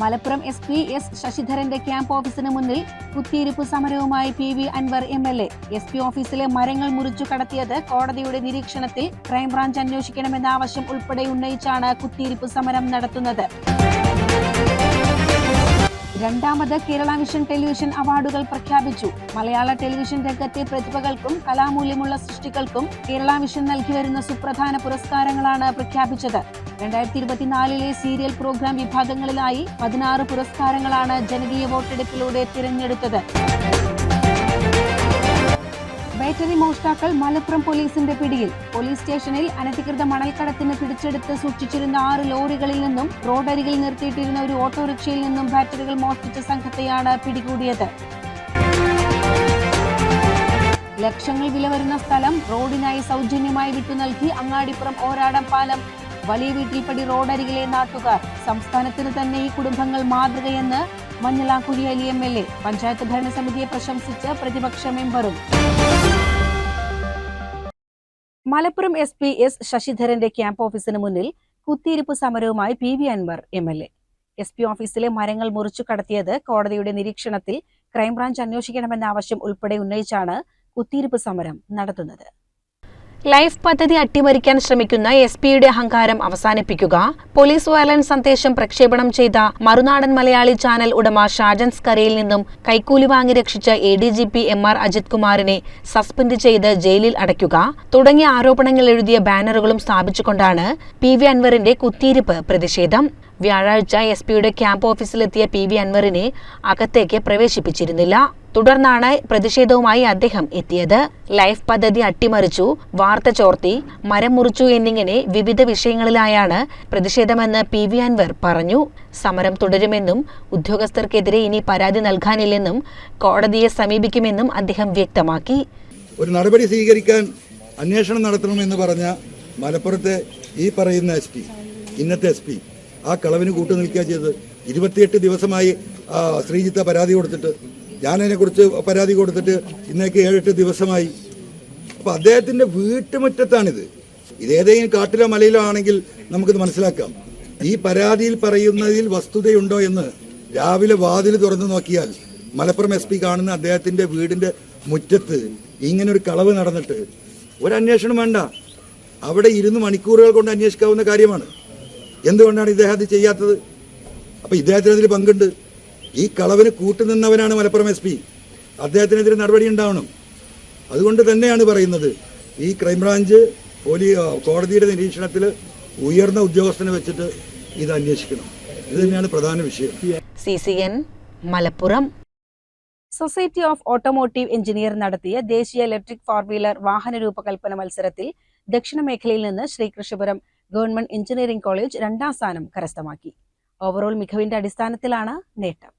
Malappuram S P S ശശിധരന്റെ camp ഓഫീസിന് മുന്നിൽ കുത്തിയിരിപ്പ് സമരവുമായി P V Anvar M L A. S P ഓഫീസിലെ മരങ്ങൾ മുറിച്ചു കടത്തിയത് കോടതിയുടെ നിരീക്ഷണത്തിൽ ക്രൈംബ്രാഞ്ച് അന്വേഷിക്കണമെന്ന ആവശ്യം ഉൾപ്പെടെ ഉന്നയിച്ചാണ് കുത്തിയിരിപ്പ് സമരം നടത്തുന്നത്. രണ്ടാമത് കേരള വിഷൻ ടെലിവിഷൻ അവാർഡുകൾ പ്രഖ്യാപിച്ചു. മലയാള ടെലിവിഷൻ രംഗത്തെ പ്രതിഭകൾക്കും കലാമൂല്യമുള്ള സൃഷ്ടികൾക്കും കേരള വിഷൻ നൽകി വരുന്ന സുപ്രധാന പുരസ്കാരങ്ങളാണ് പ്രഖ്യാപിച്ചത്. രണ്ടായിരത്തി ഇരുപത്തിനാലിലെ സീരിയൽ പ്രോഗ്രാം വിഭാഗങ്ങളിലായി പതിനാറ് പുരസ്കാരങ്ങളാണ് ജനകീയ വോട്ടെടുപ്പിലൂടെ തിരഞ്ഞെടുത്തത്. ബാറ്ററി മോഷ്ടാക്കൾ മലപ്പുറം പോലീസിന്റെ പിടിയിൽ. പോലീസ് സ്റ്റേഷനിൽ അനധികൃത മണൽക്കടത്തിന് പിടിച്ചെടുത്ത് സൂക്ഷിച്ചിരുന്ന ആറ് ലോറികളിൽ നിന്നും റോഡരികിൽ നിർത്തിയിട്ടിരുന്ന ഒരു ഓട്ടോറിക്ഷയിൽ നിന്നും ബാറ്ററികൾ മോഷ്ടിച്ച സംഘത്തെയാണ് പിടികൂടിയത്. ലക്ഷങ്ങൾ വില വരുന്ന സ്ഥലം റോഡിനായി സൗജന്യമായി വിട്ടു നൽകി അങ്ങാടിപ്പുറം ഓരാടം പാലം വലിയ വീട്ടിൽപ്പടി റോഡരികിലെ നാട്ടുകാർ സംസ്ഥാനത്തിന് തന്നെ ഈ കുടുംബങ്ങൾ മാതൃകയെന്ന് Manjalamkuzhi Ali M L A panchayat ഭരണസമിതിയെ പ്രശംസിച്ച് പ്രതിപക്ഷ മെമ്പറും. മലപ്പുറം എസ് പി എസ് ശശിധരന്റെ ക്യാമ്പ് ഓഫീസിന് മുന്നിൽ കുത്തിയിരിപ്പ് സമരവുമായി P V Anvar M L A. S P ഓഫീസിലെ മരങ്ങൾ മുറിച്ചു കടത്തിയത് കോടതിയുടെ നിരീക്ഷണത്തിൽ ക്രൈംബ്രാഞ്ച് അന്വേഷിക്കണമെന്ന ആവശ്യം ഉൾപ്പെടെ ഉന്നയിച്ചാണ് കുത്തിയിരിപ്പ് സമരം നടത്തുന്നത്. ലൈഫ് പദ്ധതി അട്ടിമറിക്കാൻ ശ്രമിക്കുന്ന എസ് പിയുടെ അഹങ്കാരം അവസാനിപ്പിക്കുക. പോലീസ് വയലൻസ് സന്ദേശം പ്രക്ഷേപണം ചെയ്ത മറുനാടൻ മലയാളി ചാനൽ ഉടമ ഷാജൻ സ്കരയിൽ നിന്നും കൈക്കൂലി വാങ്ങി രക്ഷിച്ച A D G P M R Ajith കുമാറിനെ സസ്പെൻഡ് ചെയ്ത് ജയിലിൽ അടയ്ക്കുക. തുടങ്ങിയ ആരോപണങ്ങൾ എഴുതിയ ബാനറുകളും സ്ഥാപിച്ചുകൊണ്ടാണ് പി വി അൻവറിന്റെ കുത്തിയിരിപ്പ് പ്രതിഷേധം. വ്യാഴാഴ്ച എസ് പിയുടെ ക്യാമ്പ് ഓഫീസിലെത്തിയ പി വി അൻവറിനെ അകത്തേക്ക് പ്രവേശിപ്പിച്ചിരുന്നില്ല. തുടർന്നാണ് പ്രതിഷേധവുമായി അദ്ദേഹം എത്തിയത്. ലൈഫ് പദ്ധതി അട്ടിമറിച്ചു വാർത്ത ചോർത്തി മരം മുറിച്ചു എന്നിങ്ങനെ വിവിധ വിഷയങ്ങളിലായാണ് പ്രതിഷേധമെന്ന് പി വി അൻവർ പറഞ്ഞു. സമരം തുടരുമെന്നും ഉദ്യോഗസ്ഥർക്കെതിരെ ഇനി പരാതി നൽകാനില്ലെന്നും കോടതിയെ സമീപിക്കുമെന്നും അദ്ദേഹം വ്യക്തമാക്കി. ഒരു നടപടി സ്വീകരിക്കാൻ അന്വേഷണം നടത്തണമെന്ന് പറഞ്ഞ മലപ്പുറത്തെ ഈ പറയുന്ന എസ് പി ഇന്നത്തെ എസ് പി ആ കളവിന് കൂട്ടു നിൽക്കുക ചെയ്തത്. ഇരുപത്തിയെട്ട് ദിവസമായി ശ്രീജിത്ത പരാതി കൊടുത്തിട്ട് ഞാനതിനെക്കുറിച്ച് പരാതി കൊടുത്തിട്ട് ഇന്നേക്ക് ഏഴെട്ട് ദിവസമായി. അപ്പോൾ അദ്ദേഹത്തിന്റെ വീട്ടുമുറ്റത്താണിത്. ഇതേതെങ്കിലും കാട്ടിലോ മലയിലോ ആണെങ്കിൽ നമുക്കിത് മനസ്സിലാക്കാം. ഈ പരാതിയിൽ പറയുന്നതിൽ വസ്തുതയുണ്ടോ എന്ന് രാവിലെ വാതിൽ തുറന്നു നോക്കിയാൽ മലപ്പുറം എസ് പി കാണുന്ന അദ്ദേഹത്തിന്റെ വീടിന്റെ മുറ്റത്ത് ഇങ്ങനെ ഒരു കളവ് നടന്നിട്ട്. ഒരു അന്വേഷണം വേണ്ട. അവിടെ ഇരുന്ന് മണിക്കൂറുകൾ കൊണ്ട് അന്വേഷിക്കാവുന്ന കാര്യമാണ്. എന്തുകൊണ്ടാണ് ഇദ്ദേഹം അത് ചെയ്യാത്തത്? അപ്പൊ ഇദ്ദേഹത്തിന് അതിൽ പങ്കുണ്ട്. ഈ കളവിന് കൂട്ടുനിന്നവനാണ് മലപ്പുറം എസ് പി. അദ്ദേഹത്തിനെതിരെ നടപടി ഉണ്ടാവണം. അതുകൊണ്ട് തന്നെയാണ് പറയുന്നത് ഈ ക്രൈംബ്രാഞ്ച് പോലീ കോടതിയുടെ നിരീക്ഷണത്തിൽ ഉയർന്ന ഉദ്യോഗസ്ഥനെ വെച്ചിട്ട് ഇത് അന്വേഷിക്കണം. ഇത് തന്നെയാണ് പ്രധാന വിഷയം. C C N Malappuram. Society of automotive engineer നടത്തിയ ദേശീയ ഇലക്ട്രിക് ഫോർ വീലർ വാഹന രൂപകൽപ്പന മത്സരത്തിൽ ദക്ഷിണ മേഖലയിൽ നിന്ന് ശ്രീകൃഷ്ണപുരം ഗവൺമെന്റ് എഞ്ചിനീയറിംഗ് കോളേജ് രണ്ടാം സ്ഥാനം കരസ്ഥമാക്കി. ഓവറോൾ മികവിന്റെ അടിസ്ഥാനത്തിലാണ് നേട്ടം.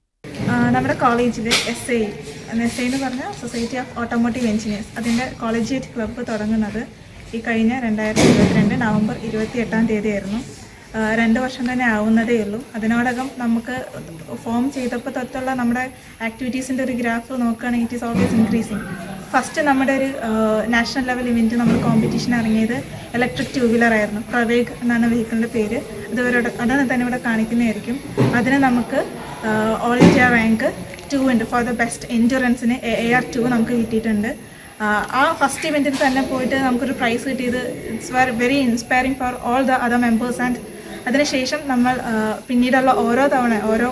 നമ്മുടെ കോളേജിൽ എസ് ഐ എസ് ഐ എന്ന് പറഞ്ഞാൽ സൊസൈറ്റി ഓഫ് ഓട്ടോമോട്ടീവ് എഞ്ചിനീയേഴ്സ് അതിന്റെ കോളേജിയേറ്റ് ക്ലബ്ബ് തുടങ്ങുന്നത് ഈ കഴിഞ്ഞ രണ്ടായിരത്തി ഇരുപത്തിരണ്ട് നവംബർ ഇരുപത്തി എട്ടാം തീയതിയായിരുന്നു. രണ്ട് വർഷം തന്നെ ആവുന്നതേ ഉള്ളൂ. അതിനോടകം നമുക്ക് ഫോം ചെയ്തപ്പോൾ തൊട്ടുള്ള നമ്മുടെ ആക്ടിവിറ്റീസിന്റെ ഒരു ഗ്രാഫ് നോക്കുകയാണെങ്കിൽ it is always increasing first നമ്മുടെ ഒരു നാഷണൽ ലെവൽ ഇവന്റ് നമ്മൾ കോമ്പറ്റീഷൻ ഇറങ്ങിയത് ഇലക്ട്രിക് ടൂ വീലർ ആയിരുന്നു. പ്രവേഗ് എന്നാണ് വെഹിക്കിളിന്റെ പേര്. ഇതുവരെ അതാണ് തന്നെ ഇവിടെ കാണിക്കുന്നതായിരിക്കും. അതിന് നമുക്ക് ഓൾ ഇന്ത്യ റാങ്ക് ടു ഉണ്ട്. ഫോർ ദ ബെസ്റ്റ് എൻഡുറൻസിന് എ ആർ ടു നമുക്ക് കിട്ടിയിട്ടുണ്ട്. ആ, ഫസ്റ്റ് ഇവന്റിൽ തന്നെ പോയിട്ട് നമുക്കൊരു പ്രൈസ് കിട്ടിയത്. It's very inspiring for all the other members and അതിനുശേഷം നമ്മൾ പിന്നീടുള്ള ഓരോ തവണ ഓരോ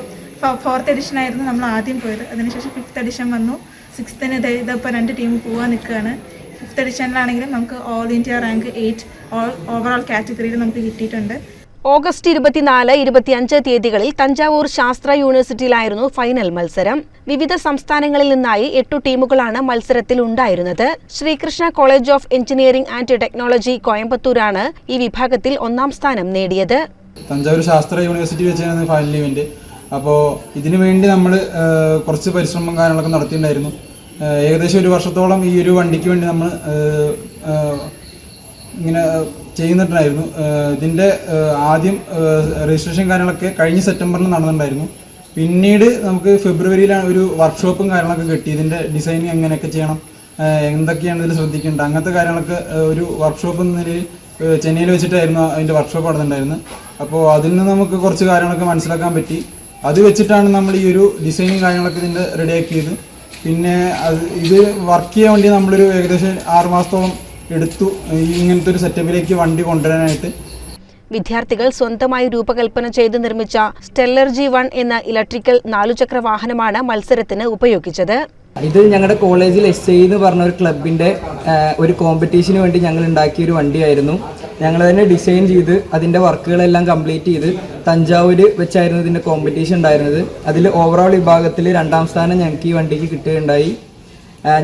ഫോർത്ത് എഡിഷൻ ആയിരുന്നു നമ്മൾ ആദ്യം പോയത്. അതിനുശേഷം ഫിഫ്ത്ത് എഡിഷൻ വന്നു. സിക്സ്ത്തിന് ഇതിപ്പോൾ രണ്ട് ടീം പോകാൻ നിൽക്കുകയാണ്. ഫിഫ്ത്ത് എഡിഷനിലാണെങ്കിലും നമുക്ക് all India rank eight all overall കാറ്റഗറിയിൽ നമുക്ക് കിട്ടിയിട്ടുണ്ട്. ഓഗസ്റ്റ് ഇരുപത്തിനാല് ഇരുപത്തിയഞ്ച് തീയതികളിൽ തഞ്ചാവൂർ ശാസ്ത്ര യൂണിവേഴ്സിറ്റിയിലായിരുന്നു ഫൈനൽ മത്സരം. വിവിധ സംസ്ഥാനങ്ങളിൽ നിന്നായി എട്ടു ടീമുകളാണ് മത്സരത്തിൽ ഉണ്ടായിരുന്നത്. Sreekrishna college of engineering and technology കോയമ്പത്തൂരാണ് ഈ വിഭാഗത്തിൽ ഒന്നാം സ്ഥാനം നേടിയത്. തഞ്ചാവൂർ ശാസ്ത്ര യൂണിവേഴ്സിറ്റി വെച്ചാണ് ഫൈനൽ ഇവന്റ് അപ്പോൾ ഇതിനു വേണ്ടി നമ്മൾ കുറച്ച് പരിശ്രമം കാര്യങ്ങളൊക്കെ നടത്തിയിട്ടുണ്ടായിരുന്നു. ഏകദേശം ഒരു വർഷത്തോളം ഈ ഒരു വണ്ടിക്ക് വേണ്ടി നമ്മൾ ഇങ്ങനെ ചെയ്യുന്നുണ്ടായിരുന്നു ഏഹ് ഇതിന്റെ ആദ്യം രജിസ്ട്രേഷൻ കാര്യങ്ങളൊക്കെ കഴിഞ്ഞ സെപ്റ്റംബറിൽ നടന്നിട്ടുണ്ടായിരുന്നു. പിന്നീട് നമുക്ക് ഫെബ്രുവരിയിലാണ് ഒരു വർക്ക്ഷോപ്പും കാര്യങ്ങളൊക്കെ കിട്ടി. ഇതിന്റെ ഡിസൈനിങ് എങ്ങനെയൊക്കെ ചെയ്യണം എന്തൊക്കെയാണ് ഇതിൽ ശ്രദ്ധിക്കേണ്ടത് അങ്ങനത്തെ കാര്യങ്ങളൊക്കെ ഒരു വർക്ക്ഷോപ്പ് എന്ന നിലയിൽ ചെന്നൈയിൽ വെച്ചിട്ടായിരുന്നു അതിന്റെ വർക്ക്ഷോപ്പ് നടന്നിട്ടുണ്ടായിരുന്നത് അപ്പോൾ അതിൽ നിന്ന് നമുക്ക് കുറച്ച് കാര്യങ്ങളൊക്കെ മനസ്സിലാക്കാൻ പറ്റി. അത് വെച്ചിട്ടാണ് നമ്മൾ ഈ ഒരു ഡിസൈനും കാര്യങ്ങളൊക്കെ ഇതിന്റെ റെഡിയാക്കിയത് പിന്നെ അത് ഇത് വർക്ക് ചെയ്യാൻ വേണ്ടി നമ്മളൊരു ഏകദേശം ആറ് മാസത്തോളം എടുത്തു. ഇങ്ങനത്തെ ഒരു സെറ്റപ്പിലേക്ക് വണ്ടി കൊണ്ടുവരാനായിട്ട്. വിദ്യാർത്ഥികൾ സ്വന്തമായി രൂപകൽപ്പന ചെയ്ത് നിർമ്മിച്ച സ്റ്റെല്ലർ ജി വൺ എന്ന ഇലക്ട്രിക്കൽ നാലുചക്ര വാഹനമാണ് മത്സരത്തിന് ഉപയോഗിച്ചത്. ഇത് ഞങ്ങളുടെ കോളേജിൽ എസ് ഐ എന്ന് പറഞ്ഞ ഒരു ക്ലബിന്റെ ഒരു കോമ്പറ്റീഷന് വേണ്ടി ഞങ്ങൾ ഉണ്ടാക്കിയ ഒരു വണ്ടിയായിരുന്നു. ഞങ്ങൾ തന്നെ ഡിസൈൻ ചെയ്ത് അതിന്റെ വർക്കുകളെല്ലാം കംപ്ലീറ്റ് ചെയ്ത് തഞ്ചാവൂർ വെച്ചായിരുന്നു ഇതിന്റെ കോമ്പറ്റീഷൻ ഉണ്ടായിരുന്നത്. അതിൽ ഓവറോൾ വിഭാഗത്തിൽ രണ്ടാം സ്ഥാനം ഞങ്ങൾക്ക് ഈ വണ്ടിക്ക് കിട്ടുകയുണ്ടായി.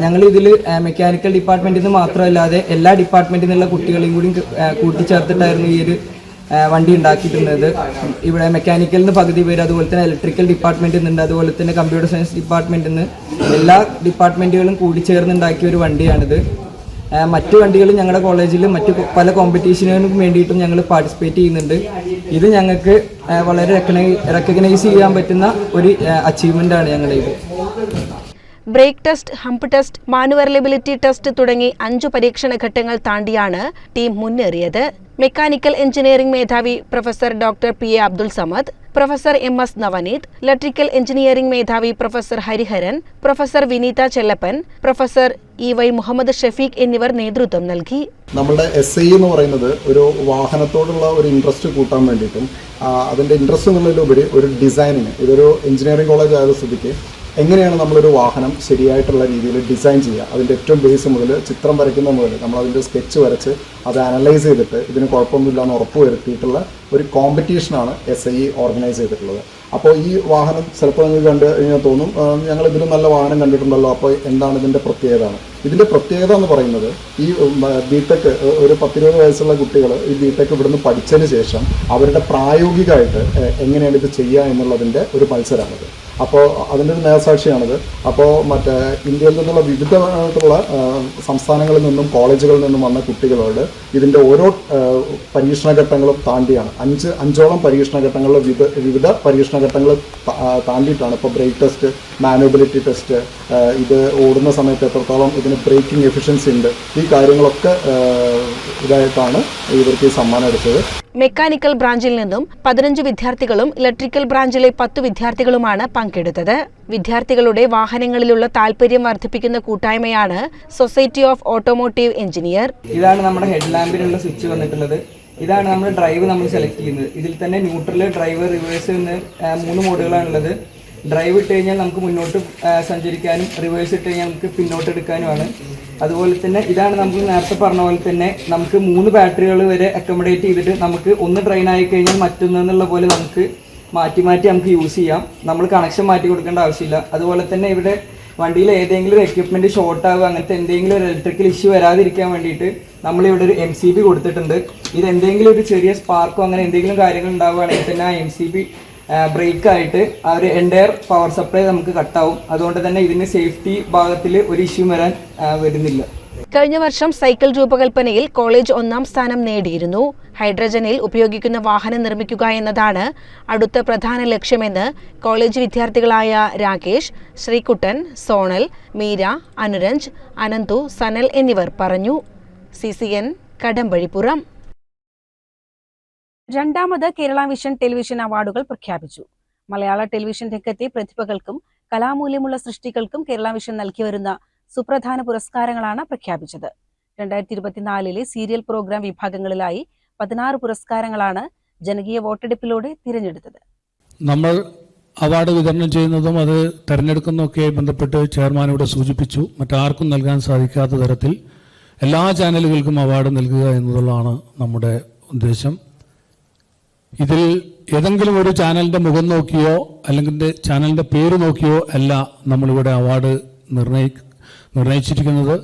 ഞങ്ങൾ ഇതിൽ മെക്കാനിക്കൽ ഡിപ്പാർട്ട്മെന്റിൽ നിന്ന് മാത്രമല്ലാതെ എല്ലാ ഡിപ്പാർട്ട്മെന്റിൽ നിന്നുള്ള കുട്ടികളെയും കൂടി കൂട്ടിച്ചേർത്തിട്ടായിരുന്നു ഈ ഒരു വണ്ടി ഉണ്ടാക്കിയിട്ടുള്ളത്. ഇവിടെ മെക്കാനിക്കലിൽ നിന്ന് പകുതി പേര് അതുപോലെ തന്നെ ഇലക്ട്രിക്കൽ ഡിപ്പാർട്ട്മെന്റിൽ നിന്നുണ്ട് അതുപോലെ തന്നെ കമ്പ്യൂട്ടർ സയൻസ് ഡിപ്പാർട്ട്മെന്റിൽ നിന്ന് എല്ലാ ഡിപ്പാർട്ട്മെന്റുകളും കൂടി ചേർന്ന് ഉണ്ടാക്കിയ ഒരു വണ്ടിയാണിത്. മറ്റു വണ്ടികളും ഞങ്ങളുടെ കോളേജിൽ മറ്റു പല കോമ്പറ്റീഷനുകൾക്കും വേണ്ടിയിട്ടും ഞങ്ങൾ പാർട്ടിസിപ്പേറ്റ് ചെയ്യുന്നുണ്ട്. ഇത് ഞങ്ങൾക്ക് വളരെ റെക്കഗ്നൈസ് ചെയ്യാൻ പറ്റുന്ന ഒരു അച്ചീവ്മെന്റ് ആണ് ഞങ്ങളുടെ ഇത്. Brake test hump test manoeuvrability test തുടങ്ങി അഞ്ചു പരീക്ഷണ ഘട്ടങ്ങൾ താണ്ടിയാണ് ടീം മുന്നേറിയത്. മെക്കാനിക്കൽ എഞ്ചിനീയറിംഗ് മേധാവി professor doctor P A Abdul Samad professor M S Navaneeth electrical engineering മേധാവി professor Hariharan professor Vineetha Chellappan professor E Y Muhammad Shafeeq എന്നിവർ നേതൃത്വം നൽകി. നമ്മുടെ എസ് ഐ എന്ന് പറയുന്നത് ഒരു വാഹനത്തോടുള്ള ഒരു ഇൻട്രസ്റ്റ് കൂട്ടാൻ വേണ്ടിയിട്ടും അതിന്റെ ഇൻട്രസ്റ്റ് എന്നുള്ളതിലുപരി ഒരു ഡിസൈനിങ് ഇതൊരു എഞ്ചിനീയറിംഗ് കോളേജ് ആയ സ്ഥിതിക്ക് എങ്ങനെയാണ് നമ്മളൊരു വാഹനം ശരിയായിട്ടുള്ള രീതിയിൽ ഡിസൈൻ ചെയ്യുക? അതിന്റെ ഏറ്റവും ബേസ് മുതൽ ചിത്രം വരയ്ക്കുന്ന മുതൽ നമ്മൾ അതിന്റെ സ്കെച്ച് വരച്ച് അത് അനലൈസ് ചെയ്തിട്ട് ഇതിന് കുഴപ്പമൊന്നുമില്ല എന്ന് ഉറപ്പ് വരുത്തിയിട്ടുള്ള ഒരു കോമ്പറ്റീഷനാണ് എസ് ഐ ഓർഗനൈസ് ചെയ്തിട്ടുള്ളത്. അപ്പോൾ ഈ വാഹനം ചിലപ്പോൾ നിങ്ങൾക്ക് കണ്ട് കഴിഞ്ഞാൽ തോന്നും ഞങ്ങൾ ഇതിലും നല്ല വാഹനം കണ്ടിട്ടുണ്ടല്ലോ അപ്പോൾ എന്താണ് ഇതിന്റെ പ്രത്യേകത ഇതിന്റെ പ്രത്യേകത എന്ന് പറയുന്നത് ഈ ബിടെക് ഒരു പത്തിരുപത് വയസ്സുള്ള കുട്ടികൾ ഈ ബിടെക് ഇവിടുന്ന് പഠിച്ചതിന് ശേഷം അവരുടെ പ്രായോഗികമായിട്ട് എങ്ങനെയാണ് ഇത് ചെയ്യുക എന്നുള്ളതിന്റെ ഒരു മത്സരമാണിത്. അപ്പോൾ അതിന്റെ ഒരു നേർസാക്ഷിയാണിത്. അപ്പോൾ മറ്റേ ഇന്ത്യയിൽ നിന്നുള്ള വിവിധമായിട്ടുള്ള സംസ്ഥാനങ്ങളിൽ നിന്നും കോളേജുകളിൽ നിന്നും വന്ന കുട്ടികളോട് ഇതിന്റെ ഓരോ ആ, പരീക്ഷണ ഘട്ടങ്ങളും താണ്ടിയാണ്. അഞ്ച് അഞ്ചോളം പരീക്ഷണ ഘട്ടങ്ങളിൽ വിവിധ വിവിധ പരീക്ഷണ ഘട്ടങ്ങൾ താണ്ടിയിട്ടാണ്. ഇപ്പോൾ ബ്രേക്ക് ടെസ്റ്റ് മാനുവബിലിറ്റി ടെസ്റ്റ് ഇത് ഓടുന്ന സമയത്ത് എത്രത്തോളം ഇതിന് ബ്രേക്കിംഗ് എഫിഷ്യൻസി ഉണ്ട്. ഈ കാര്യങ്ങളൊക്കെ ഇതായിട്ടാണ് ഇവർക്ക് ഈ സമ്മാനം എടുത്തത്. മെക്കാനിക്കൽ ബ്രാഞ്ചിൽ നിന്നും പതിനഞ്ച് വിദ്യാർത്ഥികളും ഇലക്ട്രിക്കൽ ബ്രാഞ്ചിലെ പത്ത് വിദ്യാർത്ഥികളുമാണ് പങ്കെടുത്തത്. വിദ്യാർത്ഥികളുടെ വാഹനങ്ങളിലുള്ള താല്പര്യം വർദ്ധിപ്പിക്കുന്ന കൂട്ടായ്മയാണ് സൊസൈറ്റി ഓഫ് ഓട്ടോമോട്ടീവ് എഞ്ചിനീയർ ഇതാണ് നമ്മുടെ ഹെഡ് ലാമ്പിലുള്ള സ്വിച്ച് വന്നിട്ടുള്ളത്. ഇതാണ് നമ്മൾ ഡ്രൈവ് നമ്മൾ സെലക്ട് ചെയ്യുന്നത്. ഇതിൽ തന്നെ ന്യൂട്രൽ ഡ്രൈവ് റിവേഴ്സ് എന്ന് മൂന്ന് മോഡുകളാണുള്ളത് ഡ്രൈവ് ഇട്ട് കഴിഞ്ഞാൽ നമുക്ക് മുന്നോട്ട് സഞ്ചരിക്കാനും റിവേഴ്സ് ഇട്ട് കഴിഞ്ഞാൽ നമുക്ക് പിന്നോട്ട് എടുക്കാനുമാണ് അതുപോലെ തന്നെ ഇതാണ് നമുക്ക് നേരത്തെ പറഞ്ഞ പോലെ തന്നെ നമുക്ക് മൂന്ന് ബാറ്ററികൾ വരെ അക്കോമഡേറ്റ് ചെയ്തിട്ട് നമുക്ക് ഒന്ന് ട്രെയിൻ ആയി കഴിഞ്ഞാൽ മറ്റൊന്നെന്നുള്ള പോലെ നമുക്ക് മാറ്റി മാറ്റി നമുക്ക് യൂസ് ചെയ്യാം. നമ്മൾ കണക്ഷൻ മാറ്റി കൊടുക്കേണ്ട ആവശ്യമില്ല. അതുപോലെ തന്നെ ഇവിടെ വണ്ടിയിൽ ഏതെങ്കിലും ഒരു എക്യുപ്മെന്റ് ഷോർട്ട് ആവുക അങ്ങനത്തെ എന്തെങ്കിലും ഒരു ഇലക്ട്രിക്കൽ ഇഷ്യൂ വരാതിരിക്കാൻ വേണ്ടിയിട്ട് നമ്മളിവിടെ ഒരു എം സി ബി കൊടുത്തിട്ടുണ്ട്. ഇത് എന്തെങ്കിലും ഒരു ചെറിയ സ്പാർക്കോ അങ്ങനെ എന്തെങ്കിലും കാര്യങ്ങൾ ഉണ്ടാവുകയാണെങ്കിൽ തന്നെ ആ എം സി ബി ബ്രേക്ക് ആയിട്ട് ആ ഒരു എന്റയർ പവർ സപ്ലൈ നമുക്ക് കട്ടാവും അതുകൊണ്ട് തന്നെ ഇതിന് സേഫ്റ്റി ഭാഗത്തിൽ ഒരു ഇഷ്യൂ വരാൻ വരുന്നില്ല. കഴിഞ്ഞ വർഷം സൈക്കിൾ രൂപകൽപ്പനയിൽ കോളേജ് ഒന്നാം സ്ഥാനം നേടിയിരുന്നു. ഹൈഡ്രജനിൽ ഉപയോഗിക്കുന്ന വാഹനം നിർമ്മിക്കുക എന്നതാണ് അടുത്ത പ്രധാന ലക്ഷ്യമെന്ന് കോളേജ് വിദ്യാർത്ഥികളായ രാകേഷ് ശ്രീകുട്ടൻ സോണൽ മീര അനുരഞ്ജ് അനന്തു സനൽ എന്നിവർ പറഞ്ഞു. C C N Kadambazhipuram. രണ്ടാമത് കേരള വിഷൻ ടെലിവിഷൻ അവാർഡുകൾ പ്രഖ്യാപിച്ചു. മലയാള ടെലിവിഷൻ രംഗത്തെ പ്രതിഭകൾക്കും കലാമൂല്യമുള്ള സൃഷ്ടികൾക്കും കേരള വിഷൻ നൽകി വരുന്ന സുപ്രധാന പുരസ്കാരങ്ങളാണ് പ്രഖ്യാപിച്ചത്. രണ്ടായിരത്തി ഇരുപത്തിനാലിലെ സീരിയൽ പ്രോഗ്രാം വിഭാഗങ്ങളിലായി പതിനാറ് പുരസ്കാരങ്ങളാണ് ജനകീയ വോട്ടെടുപ്പിലൂടെ തിരഞ്ഞെടുത്തത്. നമ്മൾ അവാർഡ് വിതരണം ചെയ്യുന്നതും അത് തെരഞ്ഞെടുക്കുന്നതൊക്കെ ബന്ധപ്പെട്ട് ചെയർമാൻ ഇവിടെ സൂചിപ്പിച്ചു. മറ്റാർക്കും നൽകാൻ സാധിക്കാത്ത തരത്തിൽ എല്ലാ ചാനലുകൾക്കും അവാർഡ് നൽകുക എന്നുള്ളതാണ് നമ്മുടെ ഉദ്ദേശം. ഇതിൽ ഏതെങ്കിലും ഒരു ചാനലിന്റെ മുഖം നോക്കിയോ അല്ലെങ്കിൽ ചാനലിന്റെ പേര് നോക്കിയോ അല്ല നമ്മളിവിടെ അവാർഡ് നിർണയി നിർണയിച്ചിരിക്കുന്നത്.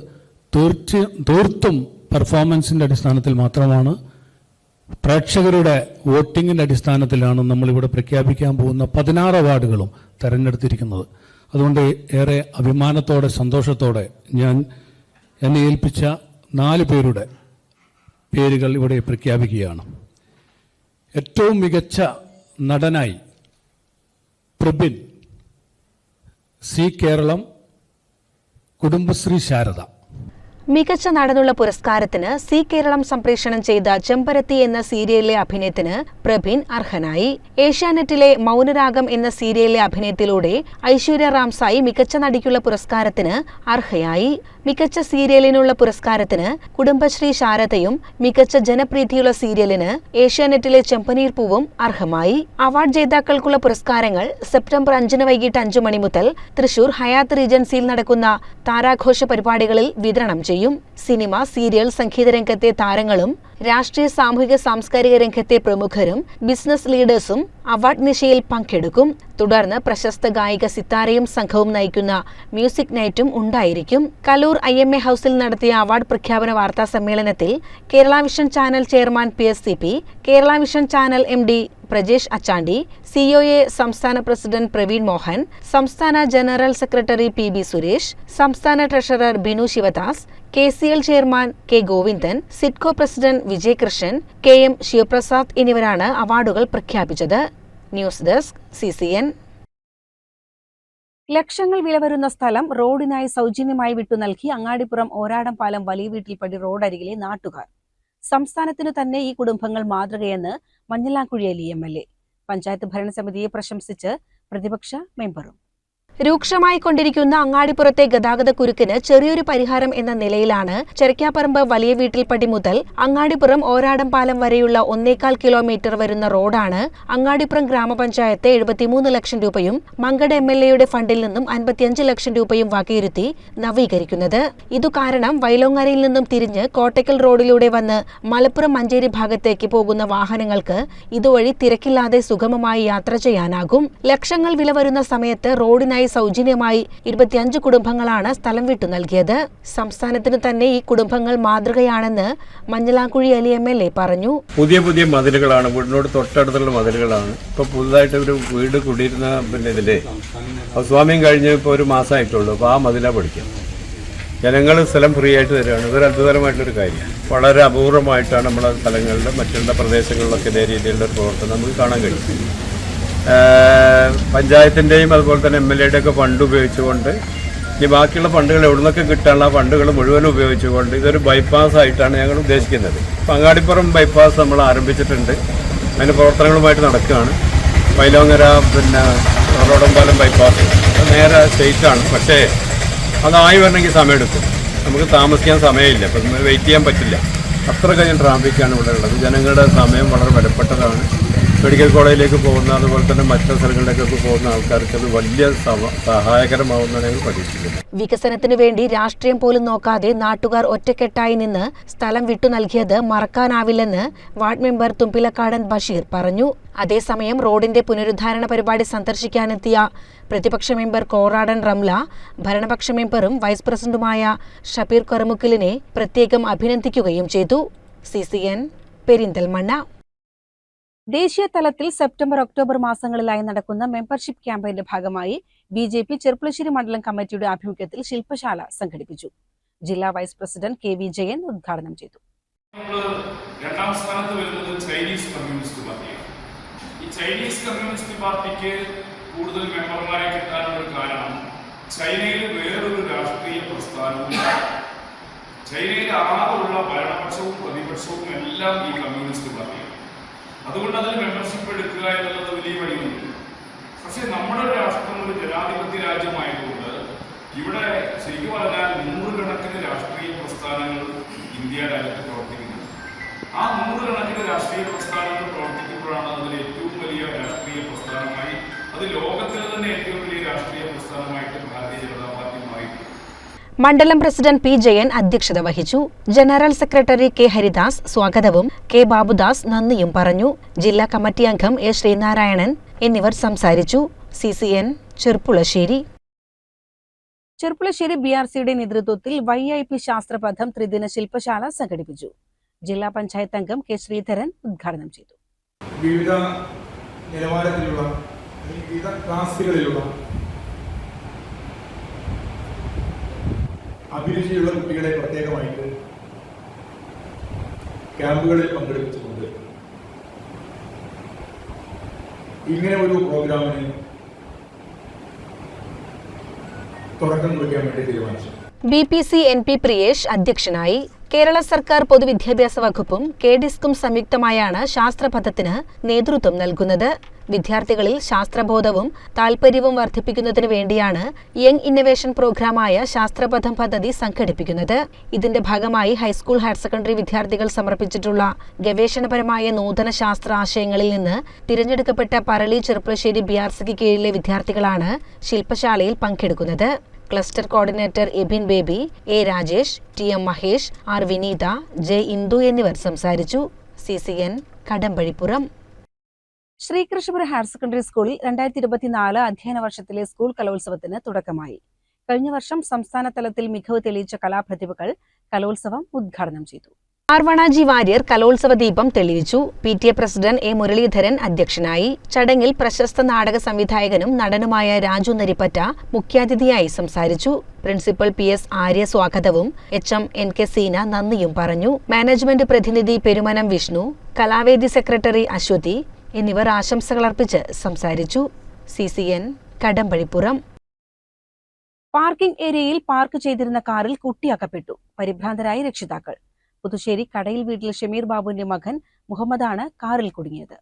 തീർച്ച തീർത്തും പെർഫോമൻസിന്റെ അടിസ്ഥാനത്തിൽ മാത്രമാണ് പ്രേക്ഷകരുടെ വോട്ടിങ്ങിന്റെ അടിസ്ഥാനത്തിലാണ് നമ്മളിവിടെ പ്രഖ്യാപിക്കാൻ പോകുന്ന പതിനാറ് അവാർഡുകളും തെരഞ്ഞെടുത്തിരിക്കുന്നത്. അതുകൊണ്ട് ഏറെ അഭിമാനത്തോടെ സന്തോഷത്തോടെ ഞാൻ എന്നെ ഏൽപ്പിച്ച നാല് പേരുടെ പേരുകൾ ഇവിടെ പ്രഖ്യാപിക്കുകയാണ്. ഏറ്റവും മികച്ച നടനായി പ്രബിൻ സി കേരളം കുടുംബശ്രീ ശാരദ. മികച്ച നടനുള്ള പുരസ്കാരത്തിന് സി കേരളം സംപ്രേഷണം ചെയ്ത ചെമ്പരത്തി എന്ന സീരിയലിലെ അഭിനയത്തിന് പ്രഭീൻ അർഹനായി. ഏഷ്യാനെറ്റിലെ മൗനരാഗം എന്ന സീരിയലിലെ അഭിനയത്തിലൂടെ ഐശ്വര്യ റാംസായി മികച്ച നടിക്കുള്ള പുരസ്കാരത്തിന് അർഹയായി. മികച്ച സീരിയലിനുള്ള പുരസ്കാരത്തിന് കുടുംബശ്രീ ശാരദയും മികച്ച ജനപ്രീതിയുള്ള സീരിയലിന് ഏഷ്യാനെറ്റിലെ ചെമ്പനീർ പൂവും അർഹമായി. അവാർഡ് ജേതാക്കൾക്കുള്ള പുരസ്കാരങ്ങൾ സെപ്റ്റംബർ അഞ്ചിന് വൈകിട്ട് അഞ്ചു മണി മുതൽ തൃശൂർ ഹയാത്ത് റീജൻസിയിൽ നടക്കുന്ന താരാഘോഷ പരിപാടികളിൽ വിതരണം ചെയ്യും സിനിമ സീരിയൽ സംഗീത രംഗത്തെ താരങ്ങളും രാഷ്ട്രീയ സാമൂഹിക സാംസ്കാരിക രംഗത്തെ പ്രമുഖരും ബിസിനസ് ലീഡേഴ്സും അവാർഡ് നിശയിൽ പങ്കെടുക്കും. തുടർന്ന് പ്രശസ്ത ഗായിക സിത്താരയും സംഘവും നയിക്കുന്ന മ്യൂസിക് നൈറ്റും ഉണ്ടായിരിക്കും. കലൂർ ഐ എം എ ഹൌസിൽ നടത്തിയ അവാർഡ് പ്രഖ്യാപന വാർത്താ സമ്മേളനത്തിൽ Kerala vision channel chairman P S C P Kerala vision channel M D Prajesh Achandi COA സംസ്ഥാന പ്രസിഡന്റ് പ്രവീൺ മോഹൻ സംസ്ഥാന general secretary P B Suresh സംസ്ഥാന treasurer Binu Sivadas K C L chairman K Govindan SIDCO president Vijayakrishnan K M Sivaprasad എന്നിവരാണ് അവാർഡുകൾ പ്രഖ്യാപിച്ചത്. News desk C C N. ലക്ഷങ്ങൾ വില വരുന്ന സ്ഥലം റോഡിനായി സൗജന്യമായി വിട്ടു നൽകി അങ്ങാടിപ്പുറം ഓരാടം പാലം വലിയ വീട്ടിൽപ്പടി റോഡരികിലെ നാട്ടുകാർ. സംസ്ഥാനത്തിനു തന്നെ ഈ കുടുംബങ്ങൾ മാതൃകയെന്ന് Manjalamkuzhi Ali M L A. Panchayat ഭരണസമിതിയെ പ്രശംസിച്ച് പ്രതിപക്ഷ മെമ്പറും. രൂക്ഷമായി കൊണ്ടിരിക്കുന്ന അങ്ങാടിപ്പുറത്തെ ഗതാഗത കുരുക്കിന് ചെറിയൊരു പരിഹാരം എന്ന നിലയിലാണ് ചെരക്കാപ്പറമ്പ് വലിയ വീട്ടിൽപ്പടി മുതൽ അങ്ങാടിപ്പുറം ഓരാടം പാലം വരെയുള്ള ഒന്നേകാൽ കിലോമീറ്റർ വരുന്ന റോഡാണ് അങ്ങാടിപ്പുറം ഗ്രാമപഞ്ചായത്ത് എഴുപത്തിമൂന്ന് ലക്ഷം രൂപയും മങ്കട എം എൽ എയുടെ ഫണ്ടിൽ നിന്നും അൻപത്തിയഞ്ച് ലക്ഷം രൂപയും വകയിരുത്തി നവീകരിക്കുന്നത്. ഇതു കാരണം വൈലോങ്ങരയിൽ നിന്നും തിരിഞ്ഞ് കോട്ടയ്ക്കൽ റോഡിലൂടെ വന്ന് മലപ്പുറം മഞ്ചേരി ഭാഗത്തേക്ക് പോകുന്ന വാഹനങ്ങൾക്ക് ഇതുവഴി തിരക്കില്ലാതെ സുഗമമായി യാത്ര ചെയ്യാനാകും. ലക്ഷങ്ങൾ വില വരുന്ന സമയത്ത് റോഡിനായി സൗജന്യമായി ഇരുപത്തിയഞ്ച് കുടുംബങ്ങളാണ് സ്ഥലം വിട്ടു നൽകിയത്. സംസ്ഥാനത്തിന് തന്നെ ഈ കുടുംബങ്ങൾ മാതൃകയാണെന്ന് Manjalamkuzhi Ali M L A പറഞ്ഞു. പുതിയ പുതിയ മതിലുകളാണ്. വീടിനോട് തൊട്ടടുത്തുള്ള മതിലുകളാണ്. ഇപ്പോൾ പുതുതായിട്ട് ഒരു വീട് കുടിയിരുന്ന പിന്നെ ഇതിലെ സ്വാമിയും കഴിഞ്ഞ് ഇപ്പോൾ ഒരു മാസമായിട്ടുള്ളൂ അപ്പോൾ ആ മതിലാണ് പഠിക്കാം ജനങ്ങൾ സ്ഥലം ഫ്രീ ആയിട്ട് തരുകയാണ് ഇതൊരു അത്ഭുതകരമായിട്ടൊരു കാര്യമാണ് വളരെ അപൂർവമായിട്ടാണ് നമ്മളെ സ്ഥലങ്ങളിലും മറ്റുള്ള പ്രദേശങ്ങളിലൊക്കെ ഇതേ രീതിയിലുള്ള പ്രവർത്തനം നമുക്ക് കാണാൻ കഴിയും. പഞ്ചായത്തിന്റെയും അതുപോലെ തന്നെ എം എൽ എയുടെ ഒക്കെ ഫണ്ട് ഉപയോഗിച്ചുകൊണ്ട് ഇനി ബാക്കിയുള്ള ഫണ്ടുകൾ എവിടെ നിന്നൊക്കെ കിട്ടാനുള്ള ഫണ്ടുകൾ മുഴുവൻ ഉപയോഗിച്ചുകൊണ്ട് ഇതൊരു ബൈപ്പാസ് ആയിട്ടാണ് ഞങ്ങൾ ഉദ്ദേശിക്കുന്നത്. അങ്ങാടിപ്പുറം ബൈപ്പാസ് നമ്മൾ ആരംഭിച്ചിട്ടുണ്ട്. അതിന്റെ പ്രവർത്തനങ്ങളുമായിട്ട് നടക്കുകയാണ്. പൈലോങ്ങര പിന്നെ റോഡമ്പാലം ബൈപ്പാസ് നേരെ സ്റ്റേറ്റാണ് പക്ഷേ അതായി വരണമെങ്കിൽ സമയമെടുക്കും. നമുക്ക് താമസിക്കാൻ സമയമില്ല. അപ്പം വെയിറ്റ് ചെയ്യാൻ പറ്റില്ല. അത്ര കഴിഞ്ഞ ട്രാഫിക്കാണ് ഇവിടെ ഉള്ളത്. ജനങ്ങളുടെ സമയം വളരെ വിലപ്പെട്ടതാണ് മെഡിക്കൽ കോളേജിലേക്ക് പോകുന്ന അതുപോലെ തന്നെ മറ്റു സ്ഥലങ്ങളിലേക്കൊക്കെ പോകുന്ന ആൾക്കാർക്ക് അത് വലിയ സഹായകരമാവുമെന്നാണ് ഞങ്ങൾ പ്രതീക്ഷിക്കുന്നത് വികസനത്തിനു വേണ്ടി രാഷ്ട്രീയം പോലും നോക്കാതെ നാട്ടുകാർ ഒറ്റക്കെട്ടായി നിന്ന് സ്ഥലം വിട്ടു നൽകിയത് മറക്കാനാവില്ലെന്ന് വാർഡ് മെമ്പർ തുമ്പിലക്കാടൻ ബഷീർ പറഞ്ഞു. അതേസമയം റോഡിന്റെ പുനരുദ്ധാരണ പരിപാടി സന്ദർശിക്കാനെത്തിയ പ്രതിപക്ഷ മെമ്പർ കോറാടൻ റംല ഭരണപക്ഷ മെമ്പറും വൈസ് പ്രസിഡന്റുമായ ഷബീർ കൊറമുക്കലിനെ പ്രത്യേകം അഭിനന്ദിക്കുകയും ചെയ്തു. C C N Perinthalmanna. ദേശീയ തലത്തിൽ സെപ്റ്റംബർ ഒക്ടോബർ മാസങ്ങളിലായി നടക്കുന്ന മെമ്പർഷിപ്പ് ക്യാമ്പയിന്റെ ഭാഗമായി ബി ജെ പി ചെർപ്പുളശ്ശേരി മണ്ഡലം കമ്മിറ്റിയുടെ ആഭിമുഖ്യത്തിൽ ശില്പശാല സംഘടിപ്പിച്ചു. ജില്ലാ vice president K V Jayan ഉദ്ഘാടനം ചെയ്തു. രണ്ടാം സ്ഥാനത്ത് വരുന്നത് ചൈനീസ് കമ്മ്യൂണിസ്റ്റ് പാർട്ടിയാണ്. ഈ ചൈനീസ് കമ്മ്യൂണിസ്റ്റ് പാർട്ടിക്ക് കൂടുതൽ മെമ്പർമാരെ കിട്ടാനുള്ള ഒരു കാരണം ചൈനയിൽ വേറൊരു രാഷ്ട്രീയ പ്രസ്ഥാനവും ചൈനയിൽ ആകെയുള്ള ഭരണപക്ഷവും പ്രതിപക്ഷവും എല്ലാം ഈ കമ്മ്യൂണിസ്റ്റ് പാർട്ടിയാണ്. അതുകൊണ്ട് അതിൽ മെമ്പർഷിപ്പ് എടുക്കുക എന്നുള്ളത് വലിയ വഴിയുണ്ട്. പക്ഷെ നമ്മുടെ രാഷ്ട്രം ഒരു ജനാധിപത്യ രാജ്യമായതുകൊണ്ട് ഇവിടെ ശരിക്കും പറഞ്ഞാൽ നൂറുകണക്കിന് രാഷ്ട്രീയ പ്രസ്ഥാനങ്ങൾ ഇന്ത്യ രാജ്യത്ത് പ്രവർത്തിക്കുന്നത് ആ നൂറുകണക്കിന് രാഷ്ട്രീയ പ്രസ്ഥാനങ്ങൾ പ്രവർത്തിക്കുമ്പോഴാണ് അതിൽ ഏറ്റവും വലിയ രാഷ്ട്രീയ പ്രസ്ഥാനമായി അത് ലോകത്തിലെ തന്നെ ഏറ്റവും വലിയ രാഷ്ട്രീയ പ്രസ്ഥാനമായിട്ട് ഭാരതീയ ജനതാ മണ്ഡലം പ്രസിഡന്റ് പി ജയൻ അധ്യക്ഷത വഹിച്ചു. ജനറൽ സെക്രട്ടറി കെ ഹരിദാസ് സ്വാഗതവും. കെ ബാബുദാസ് നന്ദിയും പറഞ്ഞു. ജില്ലാ കമ്മിറ്റി അംഗം എ ശ്രീനാരായണൻ എന്നിവർ സംസാരിച്ചു. C C N Cherpulassery. Cherpulassery B R സിയുടെ നേതൃത്വത്തിൽ വൈ ഐ പി ശാസ്ത്രപഥം ത്രിദിന ശില്പശാല സംഘടിപ്പിച്ചു. ജില്ലാ പഞ്ചായത്ത് അംഗം കെ ശ്രീധരൻ ഉദ്ഘാടനം ചെയ്തു. വിവിധ നിലവാരത്തിലുള്ള വിവിധ ക്ലാസ്സുകളിലുള്ള അഭിരുചിയുള്ള കുട്ടികളെ പ്രത്യേകമായിട്ട് ക്യാമ്പുകളിൽ പങ്കെടുപ്പിച്ചുകൊണ്ട് ഇങ്ങനെ ഒരു പ്രോഗ്രാമിന് തുടക്കം കുറിക്കാൻ വേണ്ടി തീരുമാനിച്ചു. B P C N P Priyesh അധ്യക്ഷനായി കേരള സർക്കാർ പൊതുവിദ്യാഭ്യാസ വകുപ്പും കെ ഡിസ്കും സംയുക്തമായാണ് ശാസ്ത്രപഥത്തിന് നേതൃത്വം നൽകുന്നത്. വിദ്യാർത്ഥികളിൽ ശാസ്ത്രബോധവും താൽപര്യവും വർദ്ധിപ്പിക്കുന്നതിനു വേണ്ടിയാണ് യങ് ഇന്നവേഷൻ പ്രോഗ്രാമായ ശാസ്ത്രപഥം പദ്ധതി സംഘടിപ്പിക്കുന്നത്. ഇതിന്റെ ഭാഗമായി ഹൈസ്കൂൾ ഹയർ സെക്കൻഡറി വിദ്യാർത്ഥികൾ സമർപ്പിച്ചിട്ടുള്ള ഗവേഷണപരമായ നൂതന ശാസ്ത്ര ആശയങ്ങളിൽ നിന്ന് തിരഞ്ഞെടുക്കപ്പെട്ട പറളി ചെറുപ്പശ്ശേരി ബി ആർ സിക്ക് കീഴിലെ വിദ്യാർത്ഥികളാണ് ശില്പശാലയിൽ പങ്കെടുക്കുന്നത്. Cluster coordinator Ebin Baby A Rajesh T M Mahesh R Vineetha J Indu എന്നിവർ സംസാരിച്ചു. C C N Kadambazhipuram. Sreekrishnapuram higher secondary സ്കൂളിൽ രണ്ടായിരത്തി ഇരുപത്തിനാല് അധ്യയന വർഷത്തിലെ സ്കൂൾ കലോത്സവത്തിന് തുടക്കമായി. കഴിഞ്ഞ വർഷം സംസ്ഥാന തലത്തിൽ മികവ് തെളിയിച്ച കലാപ്രതിഭകൾ കലോത്സവം ഉദ്ഘാടനം ചെയ്തു. ആർവണാജി വാര്യർ കലോത്സവ ദീപം തെളിയിച്ചു. P T A president A Muraleedharan അധ്യക്ഷനായി. ചടങ്ങിൽ പ്രശസ്ത നാടക സംവിധായകനും നടനുമായ രാജു നരിപ്പറ്റ മുഖ്യാതിഥിയായി സംസാരിച്ചു. പ്രിൻസിപ്പൽ പി എസ് ആര്യ സ്വാഗതവും H M N K Seena നന്ദിയും പറഞ്ഞു. മാനേജ്മെന്റ് പ്രതിനിധി പെരുമനം വിഷ്ണു കലാവേദി സെക്രട്ടറി അശ്വതി എന്നിവർ ആശംസകൾ അർപ്പിച്ച് സംസാരിച്ചു. C C N Kadambazhipuram. Parking ഏരിയയിൽ പാർക്ക് ചെയ്തിരുന്ന കാറിൽ കുട്ടിയാക്കപ്പെട്ടു പരിഭ്രാന്തരായി രക്ഷിതാക്കൾ. പുതുശ്ശേരി കടയിൽ വീട്ടിൽ ഷമീർ ബാബുവിന്റെ മകൻ മുഹമ്മദാണ് കാറിൽ കുടുങ്ങിയത്.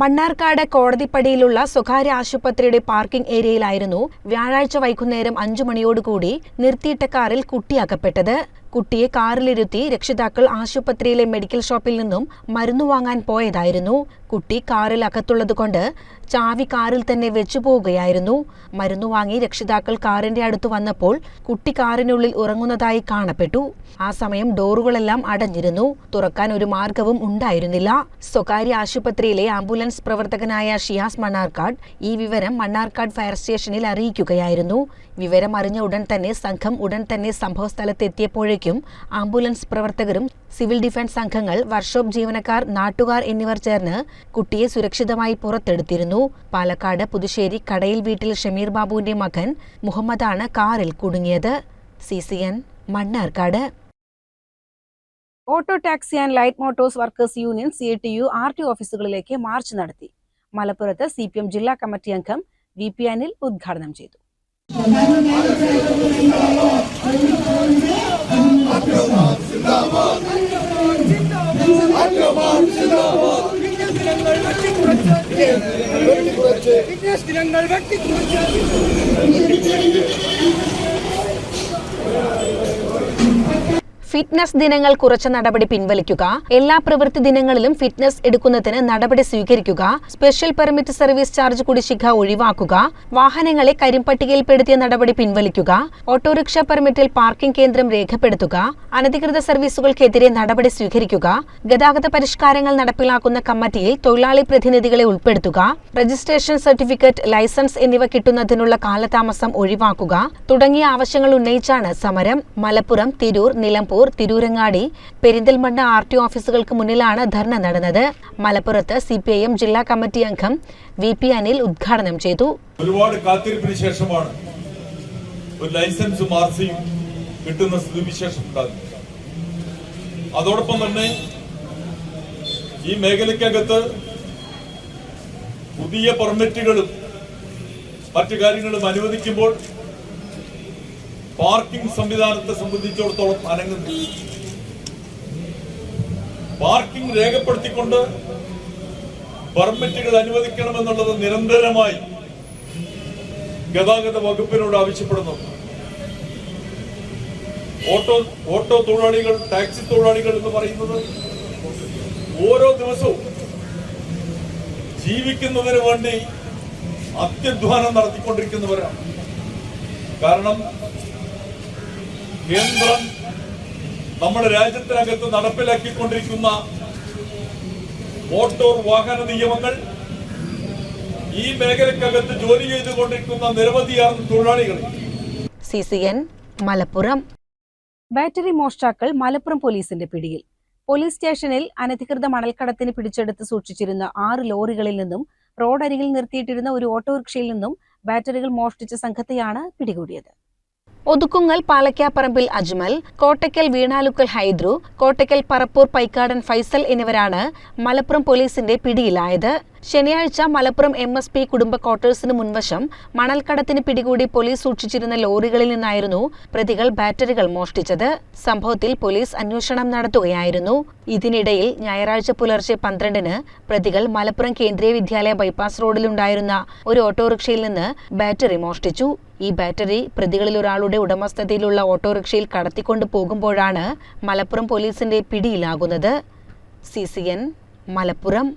മണ്ണാർക്കാട് കോടതിപ്പടിയിലുള്ള സ്വകാര്യ ആശുപത്രിയുടെ പാർക്കിംഗ് ഏരിയയിലായിരുന്നു വ്യാഴാഴ്ച വൈകുന്നേരം അഞ്ചു മണിയോടുകൂടി നിർത്തിയിട്ട കാറിൽ കുട്ടിയാക്കപ്പെട്ടത് കുട്ടിയെ കാറിലിരുത്തി രക്ഷിതാക്കൾ ആശുപത്രിയിലെ മെഡിക്കൽ ഷോപ്പിൽ നിന്നും മരുന്ന് വാങ്ങാൻ പോയതായിരുന്നു. കുട്ടി കാറിൽ അകത്തുള്ളതുകൊണ്ട് ചാവി കാറിൽ തന്നെ വെച്ചു പോവുകയായിരുന്നു. മരുന്ന് വാങ്ങി രക്ഷിതാക്കൾ കാറിന്റെ അടുത്ത് വന്നപ്പോൾ കുട്ടി കാറിനുള്ളിൽ ഉറങ്ങുന്നതായി കാണപ്പെട്ടു. ആ സമയം ഡോറുകളെല്ലാം അടഞ്ഞിരുന്നു. തുറക്കാൻ ഒരു മാർഗവും ഉണ്ടായിരുന്നില്ല. സ്വകാര്യ ആശുപത്രിയിലെ ആംബുലൻസ് പ്രവർത്തകനായ ഷിയാസ് മണ്ണാർക്കാട് ഈ വിവരം മണ്ണാർക്കാട് ഫയർ സ്റ്റേഷനിൽ അറിയിക്കുകയായിരുന്നു. വിവരം അറിഞ്ഞ ഉടൻ തന്നെ സംഘം ഉടൻ തന്നെ സംഭവസ്ഥലത്തെത്തിയപ്പോഴേക്കും ആംബുലൻസ് പ്രവർത്തകരും സിവിൽ ഡിഫൻസ് സംഘങ്ങൾ വർക്ക്ഷോപ്പ് ജീവനക്കാർ നാട്ടുകാർ എന്നിവർ ചേർന്ന് കുട്ടിയെ സുരക്ഷിതമായി പുറത്തെടുത്തിരുന്നു. പാലക്കാട് പുതുശ്ശേരി കടയിൽ വീട്ടിൽ ഷമീർ ബാബുവിന്റെ മകൻ മുഹമ്മദാണ് കാറിൽ കുടുങ്ങിയത്. C C N Mannarkkad. Auto taxi and light motors workers union C T U R T ഓഫീസുകളിലേക്ക് march നടത്തി. മലപ്പുറത്ത് സി പി എം ജില്ലാ കമ്മിറ്റി അംഗം വി പി അനിൽ ഉദ്ഘാടനം ചെയ്തു. ഫിറ്റ്നസ് ദിനങ്ങൾ കുറച്ച നടപടി പിൻവലിക്കുക. എല്ലാ പ്രവൃത്തി ദിനങ്ങളിലും ഫിറ്റ്നസ് എടുക്കുന്നതിന് നടപടി സ്വീകരിക്കുക. സ്പെഷ്യൽ പെർമിറ്റ് സർവീസ് ചാർജ് കുടിശ്ശിക ഒഴിവാക്കുക. വാഹനങ്ങളെ കരിമ്പട്ടികയിൽപ്പെടുത്തിയ നടപടി പിൻവലിക്കുക. ഓട്ടോറിക്ഷ പെർമിറ്റിൽ പാർക്കിംഗ് കേന്ദ്രം രേഖപ്പെടുത്തുക. അനധികൃത സർവീസുകൾക്കെതിരെ നടപടി സ്വീകരിക്കുക. ഗതാഗത പരിഷ്കാരങ്ങൾ നടപ്പിലാക്കുന്ന കമ്മിറ്റിയിൽ തൊഴിലാളി പ്രതിനിധികളെ ഉൾപ്പെടുത്തുക. രജിസ്ട്രേഷൻ സർട്ടിഫിക്കറ്റ് ലൈസൻസ് എന്നിവ കിട്ടുന്നതിനുള്ള കാലതാമസം ഒഴിവാക്കുക. തുടങ്ങിയ ആവശ്യങ്ങൾ ഉന്നയിച്ചാണ് സമരം. മലപ്പുറം തിരൂർ നിലമ്പൂർ തിരൂരങ്ങാടി പെരിന്തൽമണ്ണ ആർ ടി ഓഫീസുകൾക്ക് മുന്നിലാണ് ധർണ നടന്നത്. മലപ്പുറത്ത് സി പി ഐ എം ജില്ലാ കമ്മിറ്റി അംഗം വി പി അനിൽ ഉദ്ഘാടനം ചെയ്തു. ഒരുപാട് കാത്തിരിപ്പിന് ശേഷമാണ് ഒരു ലൈസൻസും കിട്ടുന്ന അതോടൊപ്പം തന്നെ ഈ മേഖലയ്ക്കകത്ത് പുതിയ പെർമിറ്റുകളും മറ്റു കാര്യങ്ങളും അനുവദിക്കുമ്പോൾ പാർക്കിംഗ് സംവിധാനത്തെ സംബന്ധിച്ചിടത്തോളം അനങ്ങുന്നു. പാർക്കിംഗ് രേഖപ്പെടുത്തിക്കൊണ്ട് പെർമിറ്റുകൾ അനുവദിക്കണമെന്നുള്ളത് നിരന്തരമായി ഗതാഗത വകുപ്പിനോട് ആവശ്യപ്പെടുന്നു. ഓട്ടോ ഓട്ടോ തൊഴിലാളികൾ ടാക്സി തൊഴിലാളികൾ എന്ന് പറയുന്നത് ഓരോ ദിവസവും ജീവിക്കുന്നതിന് വേണ്ടി അത്യധ്വാനം നടത്തിക്കൊണ്ടിരിക്കുന്നവരാണ്. കാരണം കേന്ദ്രം നമ്മുടെ രാജ്യത്തിനകത്ത് നടപ്പിലാക്കിക്കൊണ്ടിരിക്കുന്ന മോട്ടോർ വാഹന നിയമങ്ങൾ ഈ മേഖലക്കകത്ത് ജോലി ചെയ്തുകൊണ്ടിരിക്കുന്ന നിരവധിയാണ് തൊഴിലാളികൾ C C N Malappuram. Battery മോഷ്ടാക്കൾ Malappuram പോലീസിന്റെ പിടിയിൽ. പോലീസ് സ്റ്റേഷനിൽ അനധികൃത മണൽക്കടത്തിന് പിടിച്ചെടുത്ത് സൂക്ഷിച്ചിരുന്ന ആറ് ലോറികളിൽ നിന്നും റോഡരികിൽ നിർത്തിയിട്ടിരുന്ന ഒരു ഓട്ടോറിക്ഷയിൽ നിന്നും ബാറ്ററികൾ മോഷ്ടിച്ച സംഘത്തെയാണ് പിടികൂടിയത്. ഒതുക്കുങ്ങൽ പാലക്കാപ്പറമ്പിൽ അജ്മൽ കോട്ടയ്ക്കൽ വീണാലുക്കൽ ഹൈദ്രു കോട്ടയ്ക്കൽ പറപ്പൂർ പൈക്കാടൻ ഫൈസൽ എന്നിവരാണ് മലപ്പുറം പോലീസിന്റെ പിടിയിലായത്. ശനിയാഴ്ച മലപ്പുറം എം എസ് പി കുടുംബ ക്വാർട്ടേഴ്സിന് മുൻവശം മണൽക്കടത്തിന് പിടികൂടി പോലീസ് സൂക്ഷിച്ചിരുന്ന ലോറികളിൽ നിന്നായിരുന്നു പ്രതികൾ ബാറ്ററികൾ മോഷ്ടിച്ചത്. സംഭവത്തിൽ പോലീസ് അന്വേഷണം നടത്തുകയായിരുന്നു. ഇതിനിടയിൽ ഞായറാഴ്ച പുലർച്ചെ പന്ത്രണ്ടിന് പ്രതികൾ മലപ്പുറം കേന്ദ്രീയ വിദ്യാലയ ബൈപ്പാസ് റോഡിലുണ്ടായിരുന്ന ഒരു ഓട്ടോറിക്ഷയിൽ നിന്ന് ബാറ്ററി മോഷ്ടിച്ചു. ഈ ബാറ്ററി പ്രതികളിൽ ഒരാളുടെ ഉടമസ്ഥതയിലുള്ള ഓട്ടോറിക്ഷയിൽ കടത്തിക്കൊണ്ടു പോകുമ്പോഴാണ് മലപ്പുറം പോലീസിന്റെ പിടിയിലാകുന്നത്. C Malappuram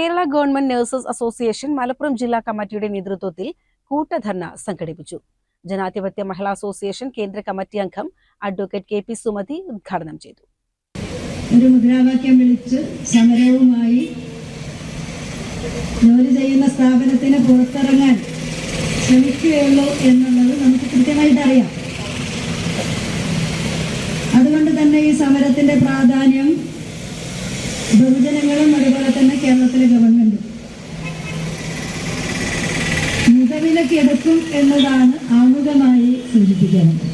Kerala government nurses association Malappuram ജില്ലാ കമ്മിറ്റിയുടെ നേതൃത്വത്തിൽ കൂട്ടധർണ സംഘടിപ്പിച്ചു. ജനാധിപത്യ മഹിളാ അസോസിയേഷൻ കേന്ദ്ര കമ്മിറ്റി അംഗം അഡ്വക്കേറ്റ് കെ പി സുമതി ഉദ്ഘാടനം ചെയ്തു. ഒരു മുദ്രാവാക്യം വിളിച്ച് സമരവുമായി ജോലി ചെയ്യുന്ന സ്ഥാപനത്തിന് പുറത്തിറങ്ങാൻ ശ്രമിക്കുകയുള്ളൂ എന്നുള്ളത് നമുക്ക് കൃത്യമായിട്ട് അറിയാം. അതുകൊണ്ട് തന്നെ ഈ സമരത്തിന്റെ പ്രാധാന്യം ബഹുജനങ്ങളും അതുപോലെ തന്നെ കേരളത്തിലെ ഗവൺമെന്റും മുഖവിലക്ക് കിടക്കും എന്നതാണ് ആമുഖമായി സൂചിപ്പിക്കുന്നത്.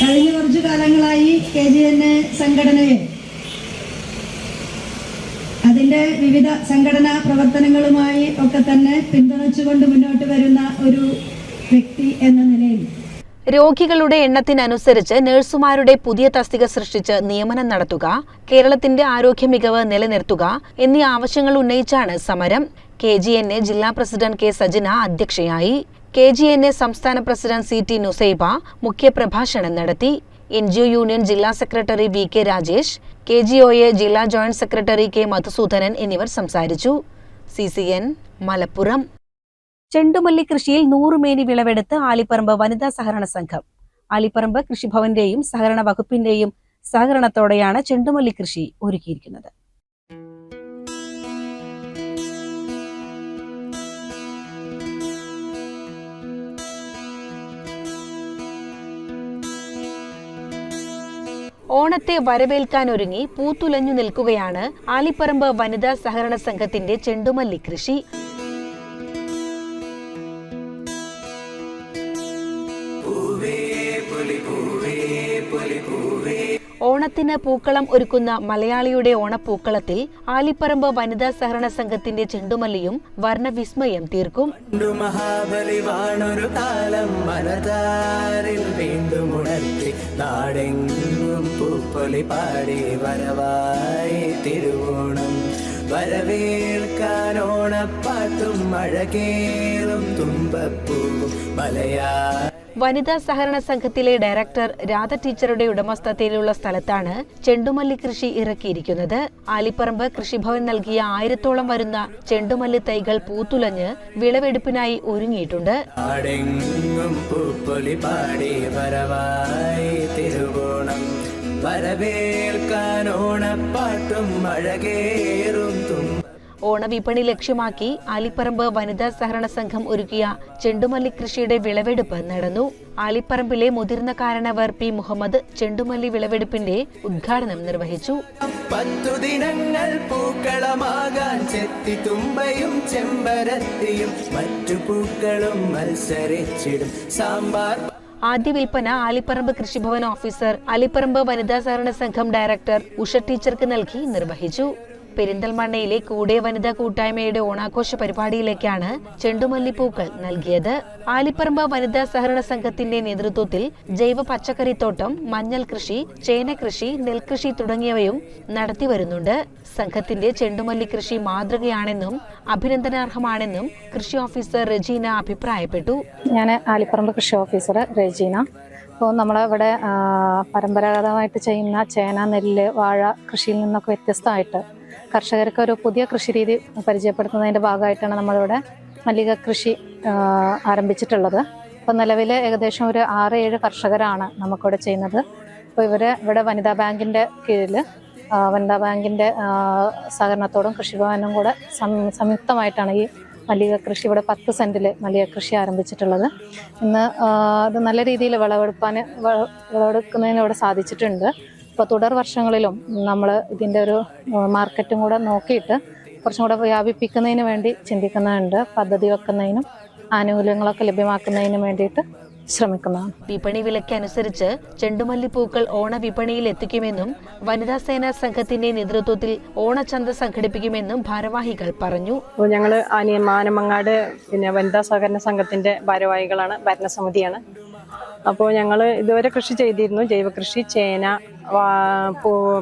കഴിഞ്ഞ കുറച്ചു കാലങ്ങളായി കെ ജി എൻ എ സംഘടനയെ അതിന്റെ വിവിധ സംഘടനാ പ്രവർത്തനങ്ങളുമായി ഒക്കെ തന്നെ പിന്തുണച്ചുകൊണ്ട് മുന്നോട്ട് വരുന്ന ഒരു വ്യക്തി എന്ന നിലയിൽ രോഗികളുടെ എണ്ണത്തിനനുസരിച്ച് നഴ്സുമാരുടെ പുതിയ തസ്തിക സൃഷ്ടിച്ച് നിയമനം നടത്തുക കേരളത്തിന്റെ ആരോഗ്യ മികവ് നിലനിർത്തുക എന്നീ ആവശ്യങ്ങൾ ഉന്നയിച്ചാണ് സമരം. കെ ജി എൻ എ ജില്ലാ പ്രസിഡന്റ് കെ സജിന അധ്യക്ഷയായി. കെ ജി എൻ എ സംസ്ഥാന പ്രസിഡന്റ് സി ടി നുസൈബ മുഖ്യപ്രഭാഷണം നടത്തി. എൻ ജി ഒ യൂണിയൻ ജില്ലാ secretary V K Rajesh K G O A ജില്ലാ ജോയിന്റ് സെക്രട്ടറി കെ മധുസൂദനൻ എന്നിവർ സംസാരിച്ചു. C C N Malappuram. ചെണ്ടുമല്ലി കൃഷിയിൽ നൂറുമേനി വിളവെടുത്ത് ആലിപ്പറമ്പ് വനിതാ സഹകരണ സംഘം. ആലിപ്പറമ്പ് കൃഷിഭവന്റെയും സഹകരണ വകുപ്പിന്റെയും സഹകരണത്തോടെയാണ് ചെണ്ടുമല്ലി കൃഷി ഒരുക്കിയിരിക്കുന്നത്. ഓണത്തെ വരവേൽക്കാൻ ഒരുങ്ങി പൂത്തുലഞ്ഞു നിൽക്കുകയാണ് ആലിപ്പറമ്പ് വനിതാ സഹകരണ സംഘത്തിന്റെ ചെണ്ടുമല്ലി കൃഷി. ഓണത്തിന് പൂക്കളം ഒരുക്കുന്ന മലയാളിയുടെ ഓണപ്പൂക്കളത്തിൽ ആലിപ്പറമ്പ് വനിതാ സഹകരണ സംഘത്തിന്റെ ചെണ്ടുമല്ലിയും വർണവിസ്മയം തീർക്കും. ഓണപ്പാട്ടും മഴകേറും തുമ്പപ്പൂ മലയാ വനിതാ സഹകരണ സംഘത്തിലെ ഡയറക്ടർ രാധ ടീച്ചറുടെ ഉടമസ്ഥതയിലുള്ള സ്ഥലത്താണ് ചെണ്ടുമല്ലി കൃഷി ഇറക്കിയിരിക്കുന്നത്. ആലിപ്പറമ്പ് കൃഷിഭവൻ നൽകിയ ആയിരത്തോളം വരുന്ന ചെണ്ടുമല്ലി തൈകൾ പൂത്തുലഞ്ഞ് വിളവെടുപ്പിനായി ഒരുങ്ങിയിട്ടുണ്ട്. വരവേൽക്കാൻ ഓണവിപണി ലക്ഷ്യമാക്കി ആലിപ്പറമ്പ് വനിതാ സഹകരണ സംഘം ഒരുക്കിയ ചെണ്ടുമല്ലി കൃഷിയുടെ വിളവെടുപ്പ് നടന്നു. ആലിപ്പറമ്പിലെ മുതിർന്ന കാരണവർ പി മുഹമ്മദ് ചെണ്ടുമല്ലി വിളവെടുപ്പിന്റെ ഉദ്ഘാടനം നിർവഹിച്ചു. പത്തു ദിനങ്ങൾ പൂക്കളമാകാൻ ചെത്തി തുമ്പയും ചെമ്പരത്തിയും മറ്റു പൂക്കളും മത്സരിച്ചിടും. സാമ്പാർ ആദ്യ വിൽപ്പന ആലിപ്പറമ്പ് കൃഷിഭവൻ ഓഫീസർ ആലിപ്പറമ്പ് വനിതാ സഹകരണ സംഘം ഡയറക്ടർ ഉഷ ടീച്ചർക്ക് നൽകി നിർവഹിച്ചു. പെരിന്തൽമണ്ണയിലെ കൂടെ വനിതാ കൂട്ടായ്മയുടെ ഓണാഘോഷ പരിപാടിയിലേക്കാണ് ചെണ്ടുമല്ലിപ്പൂക്കൾ നൽകിയത്. ആലിപ്പറമ്പ് വനിതാ സഹകരണ സംഘത്തിന്റെ നേതൃത്വത്തിൽ ജൈവ പച്ചക്കറിത്തോട്ടം മഞ്ഞൾ കൃഷി ചേന കൃഷി നെൽകൃഷി തുടങ്ങിയവയും നടത്തിവരുന്നുണ്ട് സംഘത്തിന്റെ ചെണ്ടുമല്ലി കൃഷി മാതൃകയാണെന്നും അഭിനന്ദനാർഹമാണെന്നും കൃഷി ഓഫീസർ റെജീന അഭിപ്രായപ്പെട്ടു. ഞാൻ ആലിപ്പറമ്പ് കൃഷി ഓഫീസർ റെജീന. അപ്പോൾ നമ്മളിവിടെ പരമ്പരാഗതമായിട്ട് ചെയ്യുന്ന ചേന നെല്ല് വാഴ കൃഷിയിൽ നിന്നൊക്കെ വ്യത്യസ്തമായിട്ട് കർഷകർക്ക് ഒരു പുതിയ കൃഷിരീതി പരിചയപ്പെടുത്തുന്നതിന്റെ ഭാഗമായിട്ടാണ് നമ്മളിവിടെ മല്ലിക കൃഷി ആരംഭിച്ചിട്ടുള്ളത്. ഇപ്പോൾ നിലവിൽ ഏകദേശം ഒരു ആറ് ഏഴ് കർഷകരാണ് നമുക്കിവിടെ ചെയ്യുന്നത്. അപ്പോൾ ഇവർ ഇവിടെ വനിതാ ബാങ്കിന്റെ കീഴിൽ വനിതാ ബാങ്കിന്റെ സഹകരണത്തോടും കൃഷിഭവനും കൂടെ സംയുക്തമായിട്ടാണ് ഈ മല്ലിക കൃഷി ഇവിടെ പത്ത് സെന്റിൽ മല്ലിക കൃഷി ആരംഭിച്ചിട്ടുള്ളത്. ഇന്ന് അത് നല്ല രീതിയിൽ വിളവെടുപ്പാൻ വിളവെടുക്കുന്നതിന് ഇവിടെ സാധിച്ചിട്ടുണ്ട്. അപ്പോൾ തുടർ വർഷങ്ങളിലും നമ്മൾ ഇതിന്റെ ഒരു മാർക്കറ്റും കൂടെ നോക്കിയിട്ട് കുറച്ചും കൂടെ വ്യാപിപ്പിക്കുന്നതിന് വേണ്ടി ചിന്തിക്കുന്നുണ്ട് പദ്ധതി വെക്കുന്നതിനും ആനുകൂല്യങ്ങളൊക്കെ ലഭ്യമാക്കുന്നതിനും വേണ്ടിയിട്ട് ശ്രമിക്കുന്നതാണ്. വിപണി വിലക്കനുസരിച്ച് ചെണ്ടുമല്ലിപ്പൂക്കൾ ഓണവിപണിയിൽ എത്തിക്കുമെന്നും വനിതാ സേനാ സംഘത്തിന്റെ നേതൃത്വത്തിൽ ഓണചന്ത സംഘടിപ്പിക്കുമെന്നും ഭാരവാഹികൾ പറഞ്ഞു. അപ്പോൾ ഞങ്ങൾ മാനമങ്ങാട് പിന്നെ വനിതാ സഹകരണ സംഘത്തിന്റെ ഭാരവാഹികളാണ് ഭരണസമിതിയാണ്. അപ്പോൾ ഞങ്ങൾ ഇതുവരെ കൃഷി ചെയ്തിരുന്നു ജൈവകൃഷി ചേന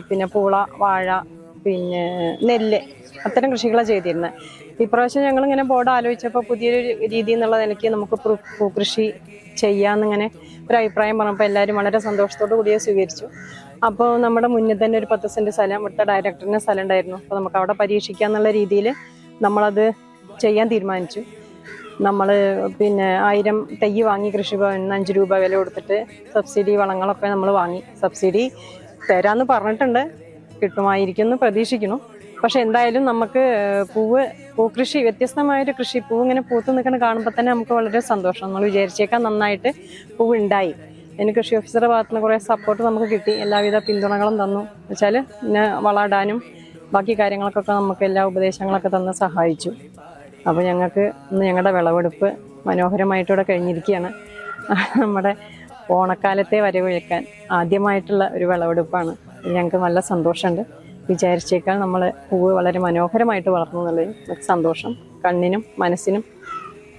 പിന്നെ പൂള വാഴ പിന്നെ നെല്ല് അത്തരം കൃഷികളാണ് ചെയ്തിരുന്നത് ഇപ്രാവശ്യം ഞങ്ങളിങ്ങനെ ബോർഡ് ആലോചിച്ചപ്പോൾ പുതിയൊരു രീതി എന്നുള്ള നിലയ്ക്ക് നമുക്ക് കൃഷി പൂക്കൃഷി ചെയ്യാമെന്നിങ്ങനെ ഒരു അഭിപ്രായം പറഞ്ഞപ്പോൾ എല്ലാവരും വളരെ സന്തോഷത്തോടു കൂടിയ സ്വീകരിച്ചു. അപ്പോൾ നമ്മുടെ മുന്നിൽ തന്നെ ഒരു പത്ത് സെന്റ് സ്ഥലം ഇവിടുത്തെ ഡയറക്ടറിന്റെ സ്ഥലം ഉണ്ടായിരുന്നു. അപ്പോൾ നമുക്ക് അവിടെ പരീക്ഷിക്കാമെന്നുള്ള രീതിയിൽ നമ്മളത് ചെയ്യാൻ തീരുമാനിച്ചു. നമ്മൾ പിന്നെ ആയിരം തൈ വാങ്ങി കൃഷിഭവനിൽ അഞ്ച് രൂപ വില കൊടുത്തിട്ട് സബ്സിഡി വളങ്ങളൊക്കെ നമ്മൾ വാങ്ങി. സബ്സിഡി തരാമെന്ന് പറഞ്ഞിട്ടുണ്ട്. കിട്ടുമായിരിക്കും എന്ന് പ്രതീക്ഷിക്കുന്നു. പക്ഷെ എന്തായാലും നമുക്ക് പൂവ് പൂക്കൃഷി വ്യത്യസ്തമായൊരു കൃഷി പൂവ് ഇങ്ങനെ പൂത്ത് നിൽക്കുന്ന കാണുമ്പോൾ തന്നെ നമുക്ക് വളരെ സന്തോഷം. നമ്മൾ വിചാരിച്ചേക്കാൻ നന്നായിട്ട് പൂവ് ഉണ്ടായി അതിന് കൃഷി ഓഫീസറുടെ ഭാഗത്ത് നിന്ന് കുറേ സപ്പോർട്ട് നമുക്ക് കിട്ടി. എല്ലാവിധ പിന്തുണകളും തന്നു. വെച്ചാൽ പിന്നെ വളമിടാനും ബാക്കി കാര്യങ്ങൾക്കൊക്കെ നമുക്ക് എല്ലാ ഉപദേശങ്ങളൊക്കെ തന്ന് സഹായിച്ചു. അപ്പോൾ ഞങ്ങൾക്ക് ഇന്ന് ഞങ്ങളുടെ വിളവെടുപ്പ് മനോഹരമായിട്ടിവിടെ കഴിഞ്ഞിരിക്കുകയാണ്. നമ്മുടെ ഓണക്കാലത്തെ വരവേൽക്കാൻ ആദ്യമായിട്ടുള്ള ഒരു വിളവെടുപ്പാണ്. ഞങ്ങൾക്ക് നല്ല സന്തോഷമുണ്ട്. വിചാരിച്ചേക്കാൾ നമ്മൾ പൂവ് വളരെ മനോഹരമായിട്ട് വളർന്നു എന്നുള്ളത് സന്തോഷം. കണ്ണിനും മനസ്സിനും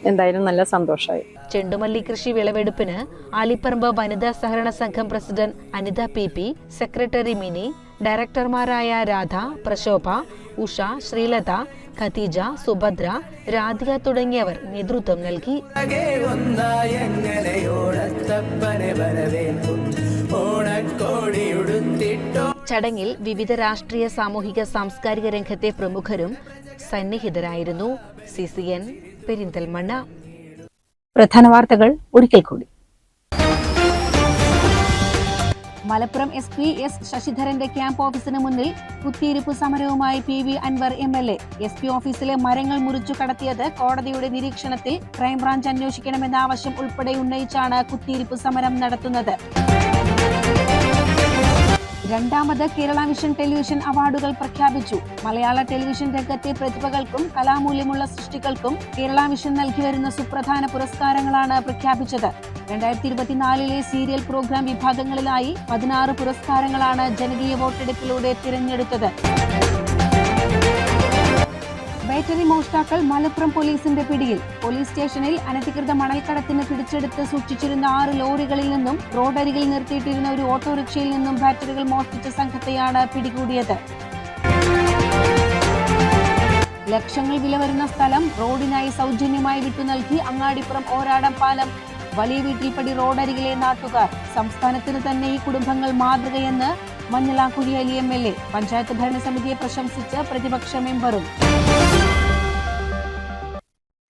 എന്തായാലും നല്ല സന്തോഷമായി. ചെണ്ടുമല്ലി കൃഷി വിളവെടുപ്പിന് ആലിപ്പറമ്പ് വനിതാ സഹകരണ സംഘം president Anitha P P secretary Mini ഡയറക്ടർമാരായ Radha Prashobha Usha Sreelatha Khadeeja Subhadra Radhika തുടങ്ങിയവർ നേതൃത്വം നൽകി. ചടങ്ങിൽ വിവിധ രാഷ്ട്രീയ സാമൂഹിക സാംസ്കാരിക രംഗത്തെ പ്രമുഖരും സന്നിഹിതരായിരുന്നു. C C N Perinthalmanna. പ്രധാന വാർത്തകൾ ഒരിക്കൽ കൂടി. മലപ്പുറം എസ് പി എസ് ശശിധരന്റെ ക്യാമ്പ് ഓഫീസിന് മുന്നിൽ കുത്തിയിരിപ്പ് സമരവുമായി P V Anvar M L A. S P ഓഫീസിലെ മരങ്ങൾ മുറിച്ചു കടത്തിയത് കോടതിയുടെ നിരീക്ഷണത്തിൽ ക്രൈംബ്രാഞ്ച് അന്വേഷിക്കണമെന്ന ആവശ്യം ഉൾപ്പെടെ ഉന്നയിച്ചാണ് കുത്തിയിരിപ്പ് സമരം നടത്തുന്നത്. രണ്ടാമത് കേരള വിഷൻ ടെലിവിഷൻ അവാർഡുകൾ പ്രഖ്യാപിച്ചു. മലയാള ടെലിവിഷൻ രംഗത്തെ പ്രതിഭകൾക്കും കലാമൂല്യമുള്ള സൃഷ്ടികൾക്കും കേരള വിഷൻ നൽകി വരുന്ന സുപ്രധാന പുരസ്കാരങ്ങളാണ് പ്രഖ്യാപിച്ചത്. രണ്ടായിരത്തി ഇരുപത്തിനാലിലെ സീരിയൽ പ്രോഗ്രാം വിഭാഗങ്ങളിലായി പതിനാറ് പുരസ്കാരങ്ങളാണ് ജനകീയ വോട്ടെടുപ്പിലൂടെ തിരഞ്ഞെടുത്തത്. ബാറ്ററി മോഷ്ടാക്കൾ മലപ്പുറം പോലീസിന്റെ പിടിയിൽ. പോലീസ് സ്റ്റേഷനിൽ അനധികൃത മണൽക്കടത്തിന് പിടിച്ചെടുത്ത് സൂക്ഷിച്ചിരുന്ന ആറ് ലോറികളിൽ നിന്നും റോഡരികിൽ നിർത്തിയിട്ടിരുന്ന ഒരു ഓട്ടോറിക്ഷയിൽ നിന്നും ബാറ്ററികൾ മോഷ്ടിച്ച സംഘത്തെയാണ് പിടികൂടിയത്. ലക്ഷങ്ങൾ വില വരുന്ന സ്ഥലം റോഡിനായി സൗജന്യമായി വിട്ടു നൽകി അങ്ങാടിപ്പുറം ഓരാടം പാലം. വലിയ വീട്ടിൽപ്പടി റോഡരികിലെ നാട്ടുകാർ. സംസ്ഥാനത്തിന് തന്നെ ഈ കുടുംബങ്ങൾ മാതൃകയെന്ന് Manjalamkuzhi Ali M L A. Panchayat ഭരണസമിതിയെ പ്രശംസിച്ച് പ്രതിപക്ഷ മെമ്പറും.